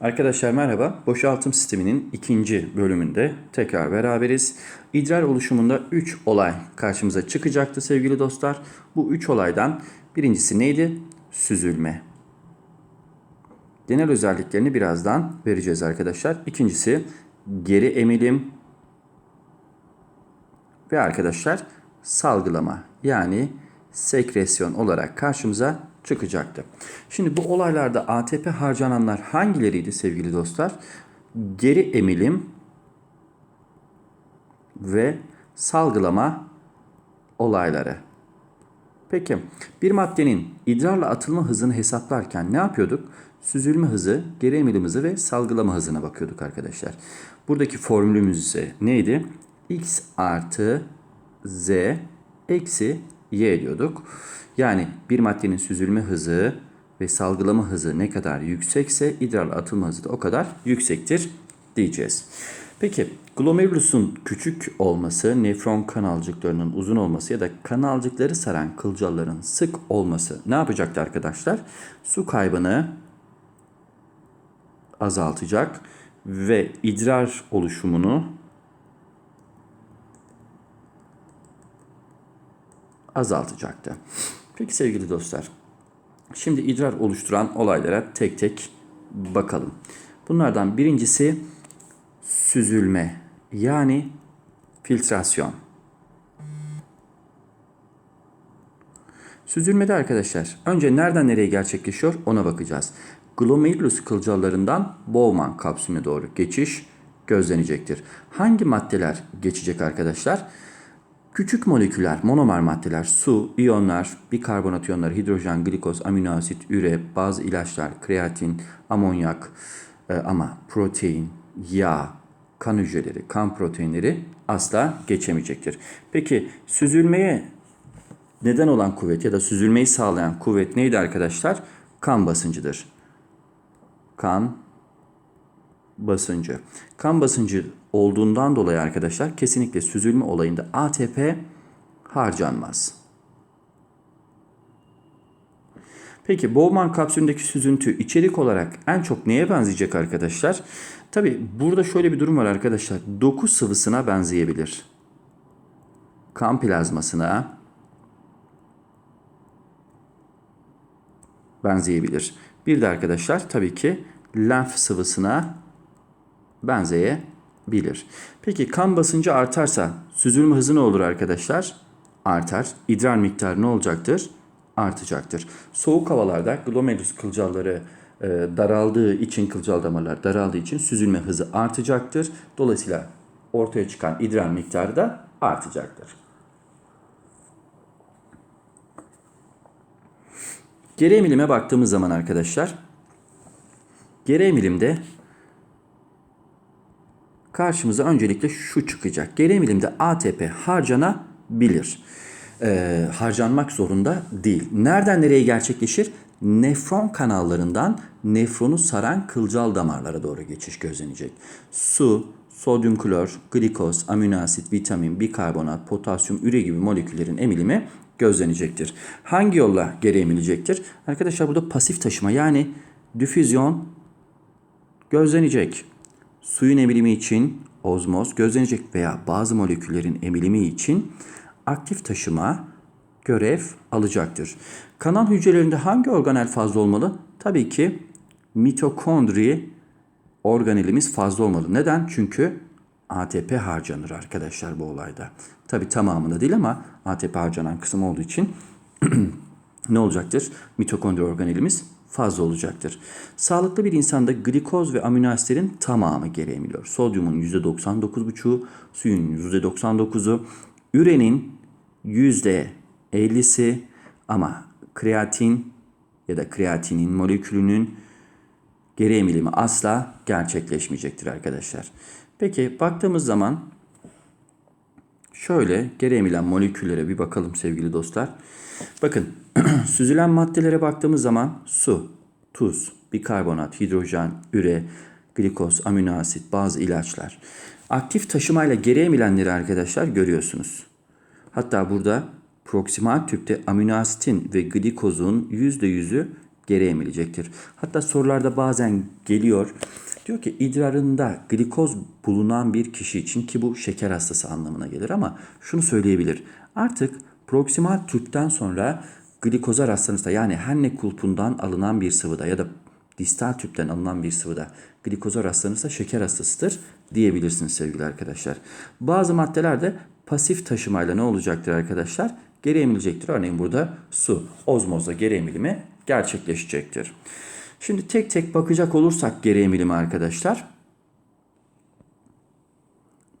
Arkadaşlar merhaba. Boşaltım sisteminin ikinci bölümünde tekrar beraberiz. İdrar oluşumunda 3 olay karşımıza çıkacaktı sevgili dostlar. Bu 3 olaydan birincisi neydi? Süzülme. Genel özelliklerini birazdan vereceğiz arkadaşlar. İkincisi geri emilim ve arkadaşlar salgılama yani sekresyon olarak karşımıza çıkacaktı. Şimdi bu olaylarda ATP harcananlar hangileriydi sevgili dostlar? Geri emilim ve salgılama olayları. Peki bir maddenin idrarla atılma hızını hesaplarken ne yapıyorduk? Süzülme hızı, geri emilim hızı ve salgılama hızına bakıyorduk arkadaşlar. Buradaki formülümüz ise neydi? X artı Z eksi Y diyorduk. Yani bir maddenin süzülme hızı ve salgılama hızı ne kadar yüksekse idrarla atılma hızı da o kadar yüksektir diyeceğiz. Peki glomerulusun küçük olması, nefron kanalcıklarının uzun olması ya da kanalcıkları saran kılcalların sık olması ne yapacaktı arkadaşlar? Su kaybını azaltacak ve idrar oluşumunu azaltacaktı. Peki sevgili dostlar, şimdi idrar oluşturan olaylara tek tek bakalım. Bunlardan birincisi süzülme yani filtrasyon. Süzülmede arkadaşlar önce nereden nereye gerçekleşiyor ona bakacağız. Glomerulus kılcallarından Bowman kapsülüne doğru geçiş gözlenecektir. Hangi maddeler geçecek arkadaşlar? Küçük moleküler, monomer maddeler, su, iyonlar, bikarbonat iyonları, hidrojen, glikoz, amino asit, üre, bazı ilaçlar, kreatin, amonyak e, ama protein, yağ, kan hücreleri, kan proteinleri asla geçemeyecektir. Peki süzülmeye neden olan kuvvet ya da süzülmeyi sağlayan kuvvet neydi arkadaşlar? Kan basıncıdır. Kan basıncı. Kan basıncı olduğundan dolayı arkadaşlar kesinlikle süzülme olayında ATP harcanmaz. Peki Bowman kapsülündeki süzüntü içerik olarak en çok neye benzeyecek arkadaşlar? Tabi burada şöyle bir durum var arkadaşlar. Doku sıvısına benzeyebilir. Kan plazmasına benzeyebilir. Bir de arkadaşlar tabii ki lenf sıvısına benzeyebilir. Peki kan basıncı artarsa süzülme hızı ne olur arkadaşlar? Artar. İdrar miktarı ne olacaktır? Artacaktır. Soğuk havalarda glomerulus kılcalları e, daraldığı için kılcal damarlar daraldığı için süzülme hızı artacaktır. Dolayısıyla ortaya çıkan idrar miktarı da artacaktır. Geri emilime baktığımız zaman arkadaşlar geri emilimde karşımıza öncelikle şu çıkacak. Geri ATP harcanabilir. Ee, harcanmak zorunda değil. Nereden nereye gerçekleşir? Nefron kanallarından nefronu saran kılcal damarlara doğru geçiş gözlenecek. Su, sodyum klor, glikoz, amino asit, vitamin, bikarbonat, potasyum, üre gibi moleküllerin emilimi gözlenecektir. Hangi yolla geri emilecektir? Arkadaşlar burada pasif taşıma yani difüzyon gözlenecek. Suyun emilimi için ozmoz gözlenecek veya bazı moleküllerin emilimi için aktif taşıma görev alacaktır. Kanal hücrelerinde hangi organel fazla olmalı? Tabii ki mitokondri organelimiz fazla olmalı. Neden? Çünkü ATP harcanır arkadaşlar bu olayda. Tabi tamamında değil ama ATP harcanan kısım olduğu için ne olacaktır? Mitokondri organelimiz fazla olacaktır. Sağlıklı bir insanda glikoz ve amino asitlerin tamamı geri. Sodyumun %99,5'u, suyun %99'u, ürenin %50'si ama kreatin ya da kreatinin molekülünün geri asla gerçekleşmeyecektir arkadaşlar. Peki baktığımız zaman şöyle geri moleküllere bir bakalım sevgili dostlar. Bakın süzülen maddelere baktığımız zaman su, tuz, bikarbonat, hidrojen, üre, glikoz, amino asit, bazı ilaçlar. Aktif taşımayla geri emilenleri arkadaşlar görüyorsunuz. Hatta burada proksimal tüpte amino asitin ve glikozun %100'ü geri. Hatta sorularda bazen geliyor. Diyor ki idrarında glikoz bulunan bir kişi için ki bu şeker hastası anlamına gelir ama şunu söyleyebilir. Artık proksimal tüpten sonra glikoza rastlanırsa yani Henle kulpundan alınan bir sıvıda ya da distal tüpten alınan bir sıvıda glikoza rastlanırsa şeker hastasıdır diyebilirsiniz sevgili arkadaşlar. Bazı maddeler de pasif taşımayla ne olacaktır arkadaşlar? Geri emilecektir. Örneğin burada su ozmozla geri emilimi gerçekleşecektir. Şimdi tek tek bakacak olursak geri emilimi arkadaşlar.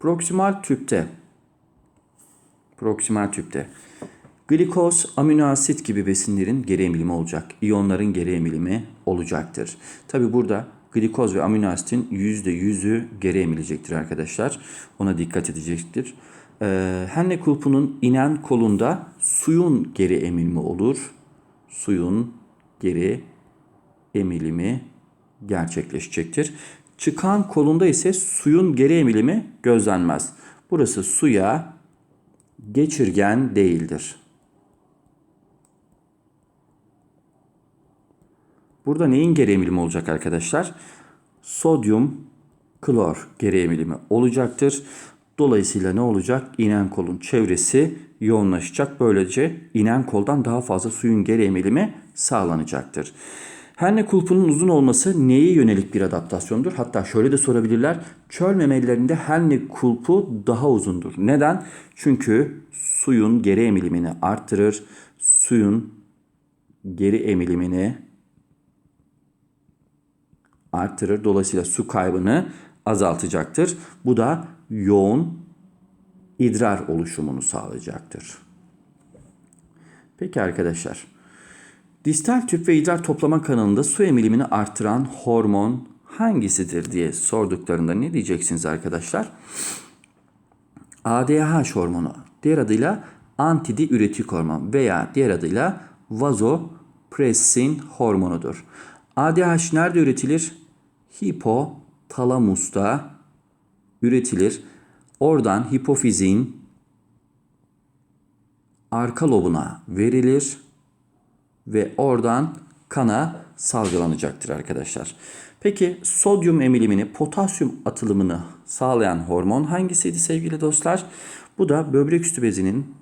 Proksimal tüpte proksimal tüpte glikoz, amino asit gibi besinlerin geri emilimi olacak. İyonların geri emilimi olacaktır. Tabi burada glikoz ve amino asitin %100'ü geri emilecektir arkadaşlar. Ona dikkat edecektir. Ee, kulpunun inen kolunda suyun geri emilimi olur. Suyun geri emilimi gerçekleşecektir. Çıkan kolunda ise suyun geri emilimi gözlenmez. Burası suya geçirgen değildir. Burada neyin geri emilimi olacak arkadaşlar? Sodyum klor geri emilimi olacaktır. Dolayısıyla ne olacak? İnen kolun çevresi yoğunlaşacak. Böylece inen koldan daha fazla suyun geri emilimi sağlanacaktır. Herne kulpunun uzun olması neye yönelik bir adaptasyondur? Hatta şöyle de sorabilirler. Çöl memelilerinde herne kulpu daha uzundur. Neden? Çünkü suyun geri emilimini arttırır. Suyun geri emilimini arttırır. Dolayısıyla su kaybını azaltacaktır. Bu da yoğun idrar oluşumunu sağlayacaktır. Peki arkadaşlar. Distal tüp ve idrar toplama kanalında su emilimini artıran hormon hangisidir diye sorduklarında ne diyeceksiniz arkadaşlar? ADH hormonu, diğer adıyla antidiüretik hormon veya diğer adıyla vazopressin hormonudur. ADH nerede üretilir? Hipotalamusta üretilir. Oradan hipofizin arka lobuna verilir ve oradan kana salgılanacaktır arkadaşlar. Peki sodyum emilimini, potasyum atılımını sağlayan hormon hangisiydi sevgili dostlar? Bu da böbrek üstü bezinin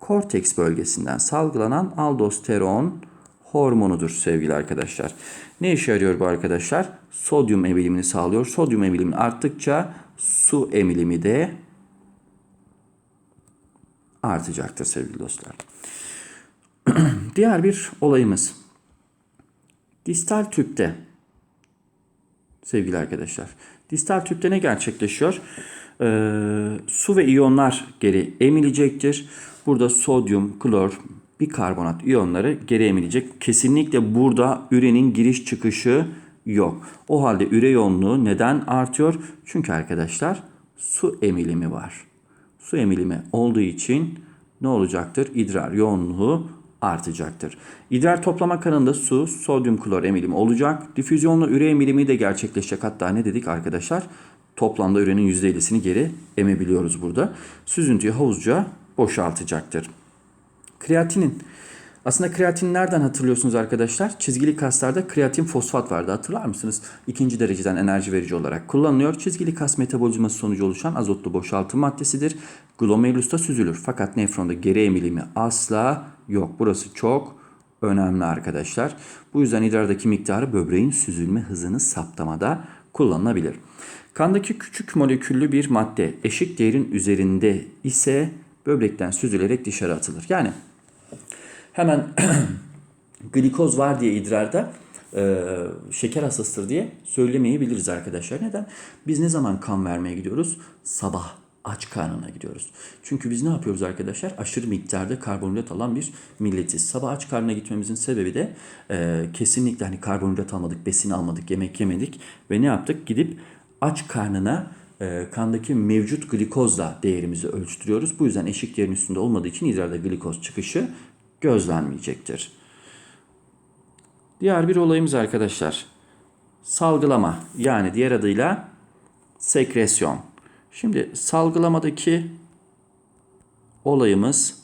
korteks bölgesinden salgılanan aldosteron hormonudur sevgili arkadaşlar. Ne işe yarıyor bu arkadaşlar? Sodyum emilimini sağlıyor. Sodyum emilimi arttıkça su emilimi de artacaktır sevgili dostlar. Diğer bir olayımız. Distal tüpte sevgili arkadaşlar. Distal tüpte ne gerçekleşiyor? Ee, su ve iyonlar geri emilecektir. Burada sodyum, klor, bikarbonat iyonları geri emilecek. Kesinlikle burada ürenin giriş çıkışı yok. O halde üre yoğunluğu neden artıyor? Çünkü arkadaşlar su emilimi var. Su emilimi olduğu için ne olacaktır? İdrar yoğunluğu artacaktır. İdrar toplama kanalında su, sodyum klor emilimi olacak. Difüzyonla üre emilimi de gerçekleşecek. Hatta ne dedik arkadaşlar? Toplamda ürenin %50'sini geri emebiliyoruz burada. Süzüntüyü havuzca boşaltacaktır. Kreatinin. Aslında kreatin nereden hatırlıyorsunuz arkadaşlar? Çizgili kaslarda kreatin fosfat vardı hatırlar mısınız? İkinci dereceden enerji verici olarak kullanılıyor. Çizgili kas metabolizması sonucu oluşan azotlu boşaltım maddesidir. Glomerulusta süzülür. Fakat nefronda geri emilimi asla yok. Burası çok önemli arkadaşlar. Bu yüzden idrardaki miktarı böbreğin süzülme hızını saptamada kullanılabilir. Kandaki küçük moleküllü bir madde eşik değerin üzerinde ise böbrekten süzülerek dışarı atılır. Yani hemen glikoz var diye idrarda e, şeker hastasıdır diye söylemeyebiliriz arkadaşlar. Neden? Biz ne zaman kan vermeye gidiyoruz? Sabah aç karnına gidiyoruz. Çünkü biz ne yapıyoruz arkadaşlar? Aşırı miktarda karbonhidrat alan bir milletiz. Sabah aç karnına gitmemizin sebebi de e, kesinlikle hani karbonhidrat almadık, besin almadık, yemek yemedik ve ne yaptık? Gidip aç karnına e, kandaki mevcut glikozla değerimizi ölçtürüyoruz. Bu yüzden eşik değerin üstünde olmadığı için idrarda glikoz çıkışı gözlenmeyecektir. Diğer bir olayımız arkadaşlar. Salgılama yani diğer adıyla sekresyon. Şimdi salgılamadaki olayımız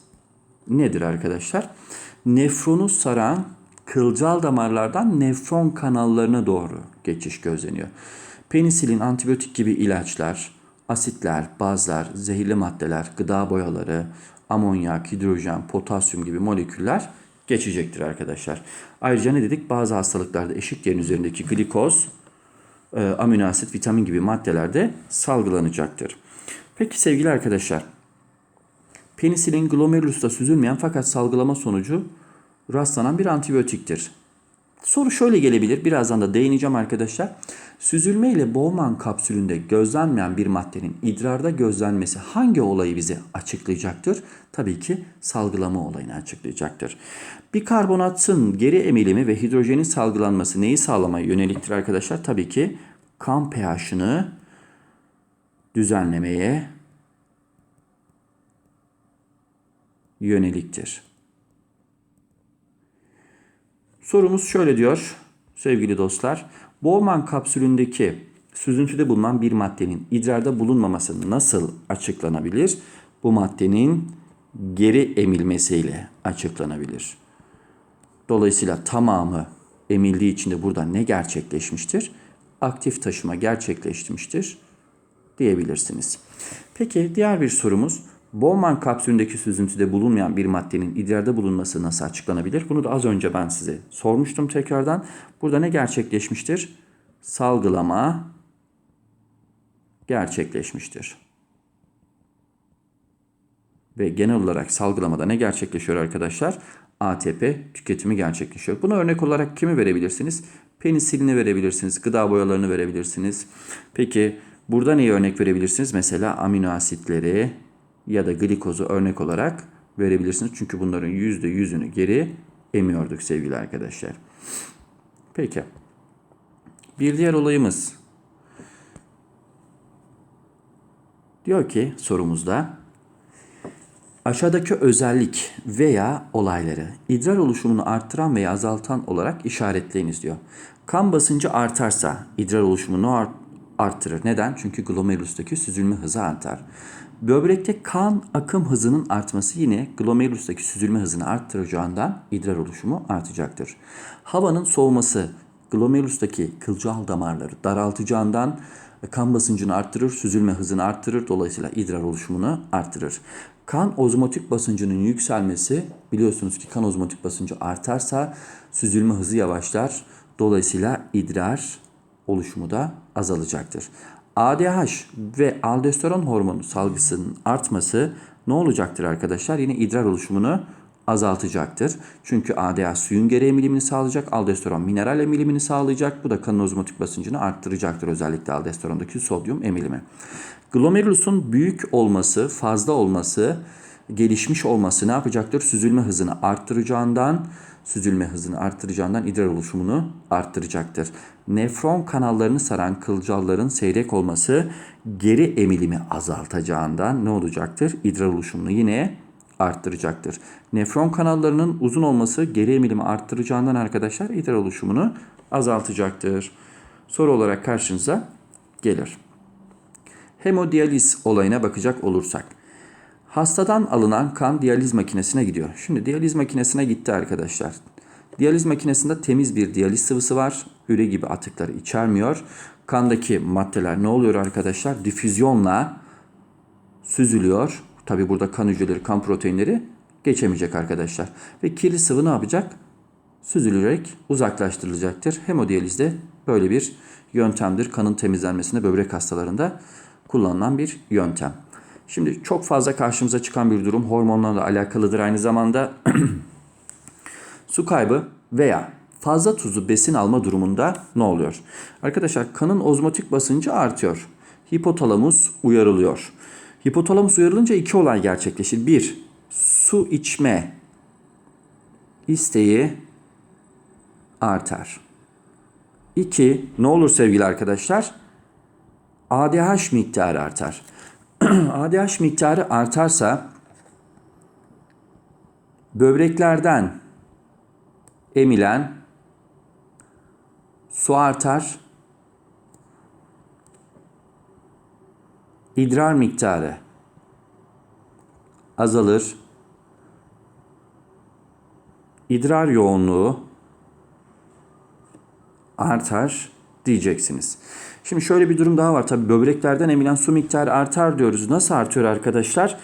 nedir arkadaşlar? Nefronu saran kılcal damarlardan nefron kanallarına doğru geçiş gözleniyor. Penisilin, antibiyotik gibi ilaçlar, asitler, bazlar, zehirli maddeler, gıda boyaları, amonyak, hidrojen, potasyum gibi moleküller geçecektir arkadaşlar. Ayrıca ne dedik? Bazı hastalıklarda eşik yerin üzerindeki glikoz, e, amino asit, vitamin gibi maddeler de salgılanacaktır. Peki sevgili arkadaşlar, penisilin glomerulusta süzülmeyen fakat salgılama sonucu rastlanan bir antibiyotiktir. Soru şöyle gelebilir. Birazdan da değineceğim arkadaşlar. Süzülme ile Bowman kapsülünde gözlenmeyen bir maddenin idrarda gözlenmesi hangi olayı bize açıklayacaktır? Tabii ki salgılama olayını açıklayacaktır. Bir karbonatın geri emilimi ve hidrojenin salgılanması neyi sağlamaya yöneliktir arkadaşlar? Tabii ki kan pH'ını düzenlemeye yöneliktir. Sorumuz şöyle diyor sevgili dostlar. Bowman kapsülündeki süzüntüde bulunan bir maddenin idrarda bulunmaması nasıl açıklanabilir? Bu maddenin geri emilmesiyle açıklanabilir. Dolayısıyla tamamı emildiği için de burada ne gerçekleşmiştir? Aktif taşıma gerçekleşmiştir diyebilirsiniz. Peki diğer bir sorumuz Bowman kapsülündeki süzüntüde bulunmayan bir maddenin idrarda bulunması nasıl açıklanabilir? Bunu da az önce ben size sormuştum tekrardan. Burada ne gerçekleşmiştir? Salgılama gerçekleşmiştir. Ve genel olarak salgılamada ne gerçekleşiyor arkadaşlar? ATP tüketimi gerçekleşiyor. Buna örnek olarak kimi verebilirsiniz? Penisilini verebilirsiniz, gıda boyalarını verebilirsiniz. Peki burada neyi örnek verebilirsiniz? Mesela amino asitleri, ya da glikozu örnek olarak verebilirsiniz. Çünkü bunların yüzde yüzünü geri emiyorduk sevgili arkadaşlar. Peki. Bir diğer olayımız. Diyor ki sorumuzda aşağıdaki özellik veya olayları idrar oluşumunu arttıran veya azaltan olarak işaretleyiniz diyor. Kan basıncı artarsa idrar oluşumunu arttırır. Neden? Çünkü glomerulustaki süzülme hızı artar. Böbrekte kan akım hızının artması yine glomerulustaki süzülme hızını arttıracağından idrar oluşumu artacaktır. Havanın soğuması glomerulustaki kılcal damarları daraltacağından kan basıncını arttırır, süzülme hızını arttırır. Dolayısıyla idrar oluşumunu arttırır. Kan ozmotik basıncının yükselmesi biliyorsunuz ki kan ozmotik basıncı artarsa süzülme hızı yavaşlar. Dolayısıyla idrar oluşumu da azalacaktır. ADH ve aldosteron hormonu salgısının artması ne olacaktır arkadaşlar? Yine idrar oluşumunu azaltacaktır. Çünkü ADH suyun geri emilimini sağlayacak, aldosteron mineral emilimini sağlayacak. Bu da kanın ozmotik basıncını arttıracaktır özellikle aldosterondaki sodyum emilimi. Glomerulusun büyük olması, fazla olması, gelişmiş olması ne yapacaktır? Süzülme hızını arttıracağından süzülme hızını arttıracağından idrar oluşumunu arttıracaktır. Nefron kanallarını saran kılcalların seyrek olması geri emilimi azaltacağından ne olacaktır? İdrar oluşumunu yine arttıracaktır. Nefron kanallarının uzun olması geri emilimi arttıracağından arkadaşlar idrar oluşumunu azaltacaktır. Soru olarak karşınıza gelir. Hemodiyaliz olayına bakacak olursak. Hastadan alınan kan diyaliz makinesine gidiyor. Şimdi diyaliz makinesine gitti arkadaşlar. Diyaliz makinesinde temiz bir diyaliz sıvısı var. Üre gibi atıkları içermiyor. Kandaki maddeler ne oluyor arkadaşlar? Difüzyonla süzülüyor. Tabi burada kan hücreleri, kan proteinleri geçemeyecek arkadaşlar. Ve kirli sıvı ne yapacak? Süzülerek uzaklaştırılacaktır. Hemodiyalizde böyle bir yöntemdir. Kanın temizlenmesinde böbrek hastalarında kullanılan bir yöntem. Şimdi çok fazla karşımıza çıkan bir durum hormonlarla alakalıdır aynı zamanda. Su kaybı veya fazla tuzlu besin alma durumunda ne oluyor? Arkadaşlar kanın ozmotik basıncı artıyor. Hipotalamus uyarılıyor. Hipotalamus uyarılınca iki olay gerçekleşir. Bir, su içme isteği artar. İki, ne olur sevgili arkadaşlar? ADH miktarı artar. ADH miktarı artarsa böbreklerden emilen su artar. İdrar miktarı azalır. İdrar yoğunluğu artar diyeceksiniz. Şimdi şöyle bir durum daha var. Tabii böbreklerden emilen su miktarı artar diyoruz. Nasıl artıyor arkadaşlar?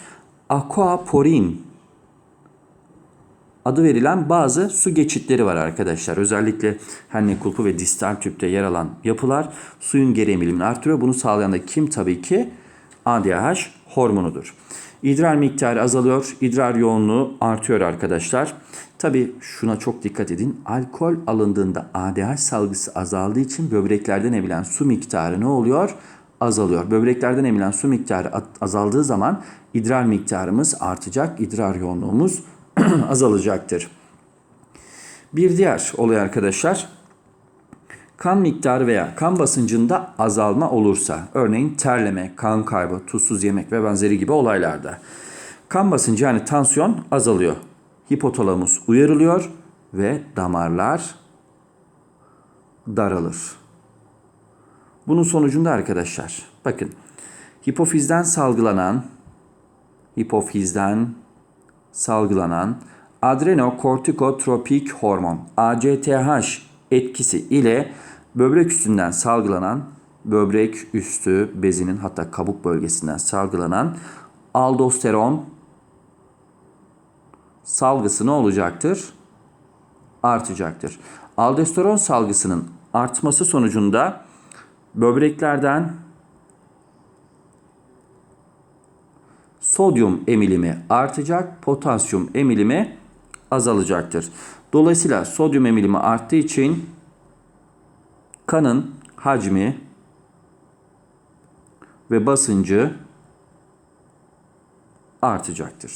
Aquaporin adı verilen bazı su geçitleri var arkadaşlar. Özellikle Henle kulpu ve distal tüpte yer alan yapılar suyun geri emilimini artırıyor. Bunu sağlayan da kim tabii ki? ADH hormonudur. İdrar miktarı azalıyor, idrar yoğunluğu artıyor arkadaşlar. Tabii şuna çok dikkat edin. Alkol alındığında ADH salgısı azaldığı için böbreklerden emilen su miktarı ne oluyor? Azalıyor. Böbreklerden emilen su miktarı azaldığı zaman idrar miktarımız artacak, idrar yoğunluğumuz azalacaktır. Bir diğer olay arkadaşlar kan miktarı veya kan basıncında azalma olursa örneğin terleme, kan kaybı, tuzsuz yemek ve benzeri gibi olaylarda kan basıncı yani tansiyon azalıyor. Hipotalamus uyarılıyor ve damarlar daralır. Bunun sonucunda arkadaşlar bakın hipofizden salgılanan hipofizden salgılanan adrenokortikotropik hormon ACTH etkisi ile böbrek üstünden salgılanan böbrek üstü bezinin hatta kabuk bölgesinden salgılanan aldosteron salgısı ne olacaktır? Artacaktır. Aldosteron salgısının artması sonucunda böbreklerden sodyum emilimi artacak, potasyum emilimi azalacaktır. Dolayısıyla sodyum emilimi arttığı için kanın hacmi ve basıncı artacaktır.